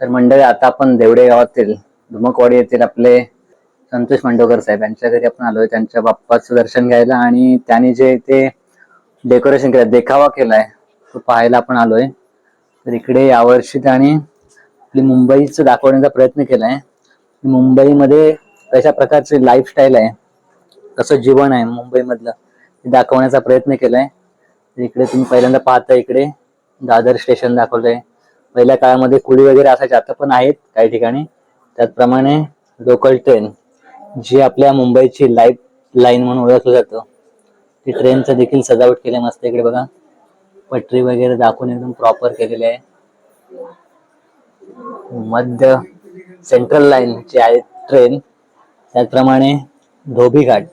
तर मंडळी आता आपण देवडे गावातील धुमकवाडी येथील आपले संतोष मांडवकर साहेब यांच्या घरी आपण आलोय. त्यांच्या बाप्पाचं दर्शन घ्यायला आणि त्यांनी जे ते डेकोरेशन केलं देखावा केलाय तो पाहायला आपण आलोय. तर इकडे यावर्षी त्यांनी आपली मुंबईचं दाखवण्याचा प्रयत्न केलाय. मुंबईमध्ये कशा प्रकारची लाईफस्टाईल आहे कसं जीवन आहे मुंबईमधलं ते दाखवण्याचा प्रयत्न केलाय. इकडे तुम्ही पहिल्यांदा पाहता इकडे दादर स्टेशन दाखवलंय. पहिल्या काळामध्ये कुळी वगैरे असायचे आता पण आहेत काही ठिकाणी. त्याचप्रमाणे लोकल ट्रेन जी आपल्या मुंबईची लाईफ लाईन म्हणून ओळखलं जातं. ती ट्रेनचं देखील सजावट केली मस्त इकडे बघा. पटरी वगैरे दाखवून एकदम प्रॉपर केलेली आहे. मध्य सेंट्रल लाईन जी आहे ट्रेन त्याचप्रमाणे धोबी घाट.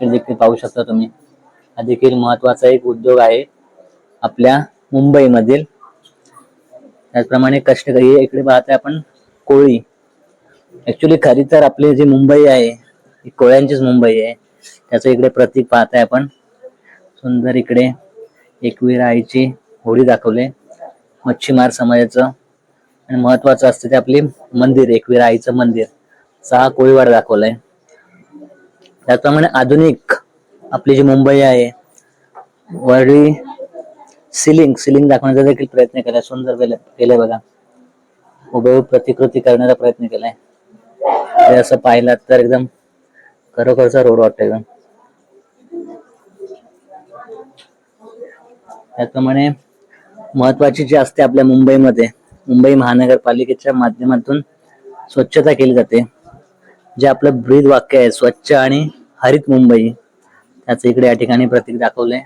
देखील पाहू शकता तुम्ही. हा देखील महत्त्वाचा एक उद्योग आहे आपल्या मुंबईमधील त्याचप्रमाणे कष्टकरी हे इकडे पाहतोय आपण कोळी. ऍक्च्युली खरी तर आपली जी मुंबई आहे ही कोळ्यांचीच मुंबई आहे. त्याचं इकडे प्रतीक पाहताय आपण. सुंदर इकडे एकवीर आईची होळी दाखवले. मच्छीमार समाजाचं आणि महत्वाचं असतं ते आपली मंदिर एकवीर आईचं मंदिर. सहा कोळीवाड दाखवलंय. त्याचप्रमाणे आधुनिक आपली जी मुंबई आहे वरळी सिलिंग सिलिंग दाखवण्याचा देखील प्रयत्न केलाय. सुंदर केले बघा. हुबेहूब प्रतिकृती करण्याचा प्रयत्न केलाय. असं पाहिलं तर एकदम खरोखरचा रोड वाटतो एकदम. त्याचप्रमाणे महत्वाची जी असते आपल्या मुंबईमध्ये मुंबई महानगरपालिकेच्या माध्यमातून स्वच्छता केली जाते. जे आपलं ब्रीद वाक्य आहे स्वच्छ आणि हरित मुंबई त्याचं इकडे या ठिकाणी प्रतीक दाखवलंय.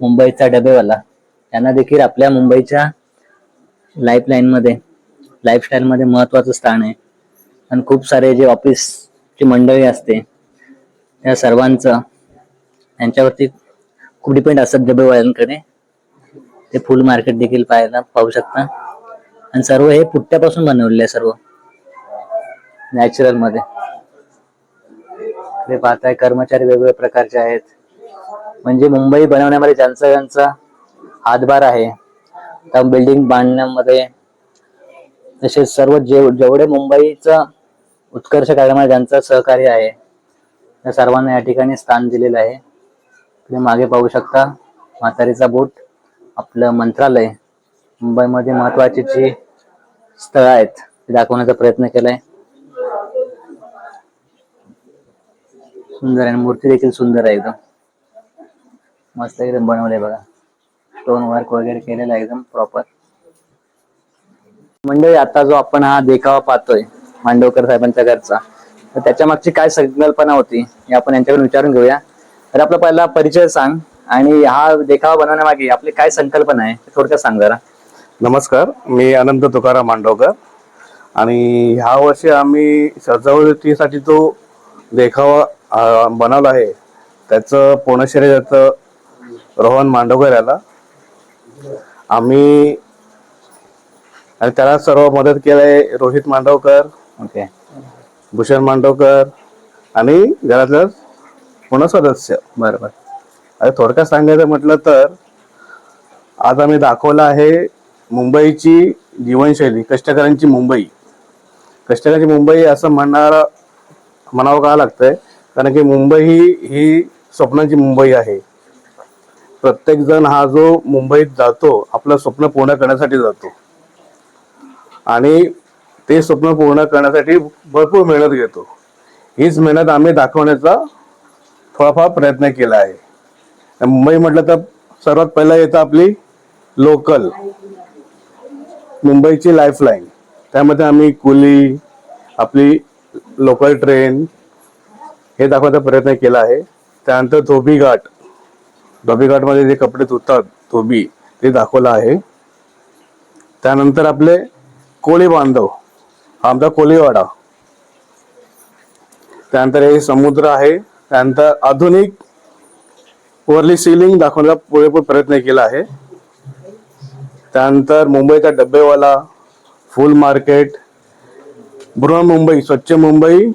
मुंबईचा डबेवाला. त्यांना देखील आपल्या मुंबईच्या लाईफलाईन मध्ये लाईफस्टाईल मध्ये महत्वाचं स्थान आहे. आणि खूप सारे जे ऑफिसची मंडळी असते त्या सर्वांचं त्यांच्यावरती खूप डिपेंड असतात डबेवाल्यांकडे. ते फुल मार्केट देखील पाहायला पाहू शकता आणि सर्व हे पुट्ट्यापासून बनवलेले आहे सर्व. नॅचरलमध्ये. ते पाहताय कर्मचारी वेगवेगळ्या प्रकारचे आहेत. म्हणजे मुंबई बनवण्यामध्ये ज्यांचा ज्यांचा हातभार आहे. त्या बिल्डिंग बांधण्यामध्ये तसेच सर्व जेव जेवढे मुंबईचं उत्कर्ष करण्यामध्ये ज्यांचं सहकार्य आहे त्या सर्वांना या ठिकाणी स्थान दिलेलं आहे. तुम्ही मागे पाहू शकता म्हातारीचा बोट आपलं मंत्रालय मुंबईमध्ये महत्वाची जी स्थळं आहेत ते दाखवण्याचा प्रयत्न केलाय. सुंदर आहे मूर्ती देखील सुंदर आहे एकदम. मस्त एकदम बनवलंय बघा. स्टोन वर्क वगैरे केलेला एकदम प्रॉपर मंडळी आता जो आपण हा देखावा पाहतोय मांडवकर साहेबांच्या घरचा तर त्याच्या मागची काय संकल्पना होती हे आपण यांच्याकडून विचारून घेऊया. तर आपला पहिला परिचय सांग आणि हा देखावा बनवण्यामागे आपली काय संकल्पना आहे ते थोडक्यात सांग जरा. नमस्कार मी अनंत तुकाराम मांडवकर आणि ह्या वर्षी आम्ही सजावटीसाठी जो देखावा अं, बनवला आहे त्याचं पूर्ण शरीराचं रोहन मांडवकर याला. आम्ही आणि त्याला सर्व मदत केलंय रोहित मांडवकर ओके. भूषण मांडवकर आणि घरातलं पूर्ण सदस्य. बरोबर. आता थोडक्यात सांगायचं म्हटलं तर आज आम्ही दाखवलं आहे मुंबईची जीवनशैली कष्टकऱ्यांची मुंबई. कष्टकऱ्यांची मुंबई असं म्हणणार म्हणावं का लागतंय? कारण की मुंबई ही ही स्वप्नांची मुंबई आहे. प्रत्येक जण हा जो मुंबईत जातो आपलं स्वप्न पूर्ण करण्यासाठी जातो. आणि ते स्वप्न पूर्ण करण्यासाठी भरपूर मेहनत घेतो. हीच मेहनत आम्ही दाखवण्याचा थोडाफार प्रयत्न केला आहे. मुंबई म्हटलं तर सर्वात पहिला येतं आपली लोकल मुंबईची लाईफलाईन त्यामध्ये आम्ही कुली आपली लोकल ट्रेन हे दाखवायचा प्रयत्न केला आहे. त्यानंतर धोबीघाट. डॉबीघाटमध्ये धोबी घाटमध्ये जे कपडे धुतात धोबी ते दाखवलं आहे. त्यानंतर आपले कोळी बांधव आमचा कोळीवाडा. त्यानंतर हे समुद्र आहे. त्यानंतर आधुनिक वरली सिलिंग दाखवण्याचा पुरेपूर प्रयत्न केला आहे. त्यानंतर मुंबईचा डब्बेवाला फुल मार्केट बृहन मुंबई स्वच्छ मुंबई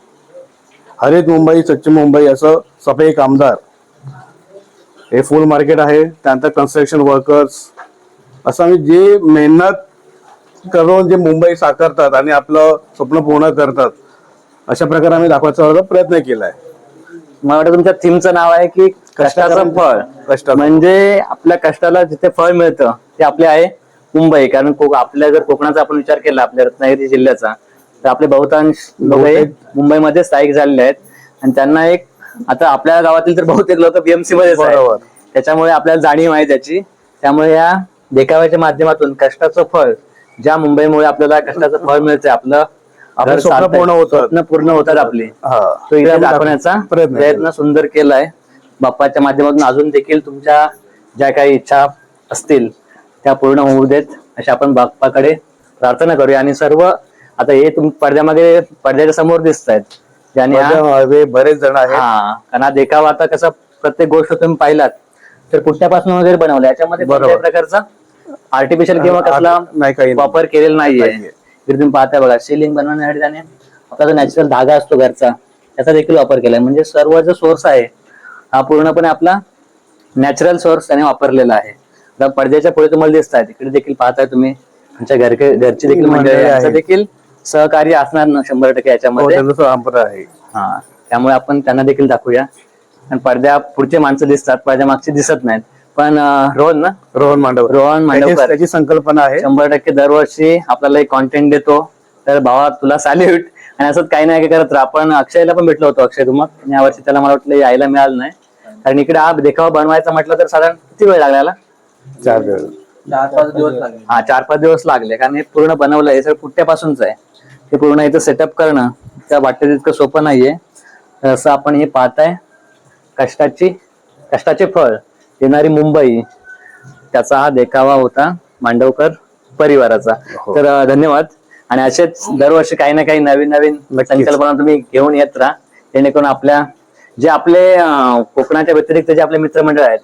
हरित मुंबई स्वच्छ मुंबई असं सफाई कामदार हे फुल मार्केट आहे. त्यानंतर कन्स्ट्रक्शन वर्कर्स असं आम्ही जे मेहनत करून जे मुंबई साकारतात आणि आपलं स्वप्न पूर्ण करतात अशा प्रकारे आम्ही दाखवायचा प्रयत्न केलाय. मला वाटतं तुमच्या थीमचं नाव आहे की कष्टाचं फळ. कष्टाचं. म्हणजे आपल्या कष्टाला जिथे फळ मिळतं ते आपले आहे मुंबई. कारण आपल्या जर कोकणाचा आपण विचार केला आपल्या रत्नागिरी जिल्ह्याचा तर आपले बहुतांश लोक मुंबईमध्ये स्थायिक झालेले आहेत. आणि त्यांना एक आता आपल्या गावातील तर बहुतेक लोक बीएमसी मध्येच बरोबर. आहेत त्याच्यामुळे आपल्याला जाणीव आहे त्याची. त्यामुळे या देखाव्याच्या माध्यमातून कष्टाचं फळ ज्या मुंबईमुळे आपल्याला कष्टाचं फळ मिळतंय आपलं आपलं घर स्वप्न चालतंय, पूर्ण होतात. स्वप्न पूर्ण होतात आपली. हा. तो इथे दाखवण्याचा दाखव- प्रयत्न प्रयत्न केला. सुंदर केलाय. बाप्पाच्या माध्यमातून अजून देखील तुमच्या ज्या काही इच्छा असतील त्या पूर्ण होऊ देत. अशी आपण बाप्पाकडे प्रार्थना करूया. आणि सर्व आता हे तुम पडद्यामागे पडद्याच्या समोर दिसत आहेत ज्याने हा- बरेच जण आहेत. हा कारण हा देखावा आता कसा प्रत्येक गोष्ट तुम्ही पाहिलात तर पुट्ट्यापासून वगैरे बनवलं? याच्यामध्ये बरोबर. कोणत्याही प्रकारचा आर्टिफिशियल किंवा कसला नाही काही नाही. वापर केलेला नाहीये. तुम्ही पाहताय बघा सिलिंग बनवण्यासाठी त्याने आपला जो नॅचरल धागा असतो घरचा. त्याचा देखील वापर केलाय. म्हणजे सर्व जो सोर्स आहे हा पूर्णपणे आपला नॅचरल सोर्स त्याने वापरलेला आहे. आता पडद्याच्या पुढे तुम्हाला दिसत आहे तिकडे देखील पाहताय तुम्ही. आमच्या घर घरची देखील मंडळी. यांचं. देखील सहकार्य असणार ना शंभर टक्के हो, याच्यामध्ये परंपरा आहे. हा त्यामुळे आपण त्यांना देखील दाखवूया. आणि पडद्या पुढचे माणसं दिसतात पडद्या मागचे दिसत नाहीत. पण रोहन ना? रोहन मांडव रोहन मांडवकर. त्याची संकल्पना आहे. शंभर टक्के दरवर्षी आपल्याला एक कॉन्टेंट देतो. तर भावा तुला सॅल्यूट आणि असंच काही नाही करत राहा. आपण अक्षयला पण भेटलो होतो अक्षय तुमक आणि यावर्षी त्याला मला वाटलं यायला मिळालं नाही. कारण इकडे हा देखावा बनवायचा म्हटलं तर साधारण किती वेळ लागला? चार वेळ हा चार पाच दिवस लागले. कारण हे पूर्ण बनवलंय हे सगळं पुट्ट्यापासूनच आहे. हे पूर्ण इथं सेटअप करणं त्या वाटत इतकं सोपं नाहीये. असं आपण हे पाहताय. कष्टाची कष्टाचे फळ येणारी मुंबई त्याचा हा देखावा होता मांडवकर परिवाराचा. हो. तर धन्यवाद. आणि असेच दरवर्षी काही ना काही नवीन नवीन. संकल्पना तुम्ही घेऊन येत राहा. जेणेकरून आपल्या जे आपले कोकणाच्या व्यतिरिक्त जे आपले मित्रमंडळ आहेत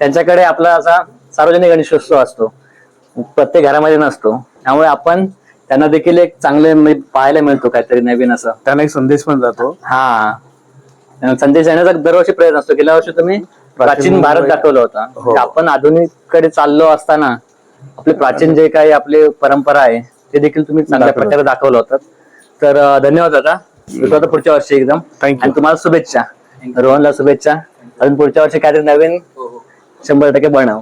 त्यांच्याकडे आपला असा सार्वजनिक गणेशोत्सव असतो. प्रत्येक घरामध्ये नसतो. त्यामुळे आपण त्यांना देखील एक चांगले म्हणजे पाहायला मिळतो काहीतरी नवीन असं. त्यांना एक संदेश पण जातो. हा. संदेश देण्याचा दरवर्षी प्रयत्न असतो. गेल्या वर्षी तुम्ही प्राचीन भारत दाखवला होता. हो. म्हणजे आपण आधुनिककडे चाललो असताना आपले प्राचीन जे काही आपले परंपरा आहे ते देखील तुम्ही चांगल्या. प्रकारे दाखवलं होतं. तर धन्यवाद दादा. भेटू आता पुढच्या वर्षी एकदम. आणि तुम्हाला शुभेच्छा. रोहनला शुभेच्छा. अजून पुढच्या वर्षी काहीतरी नवीन शंभर टक्के बनव.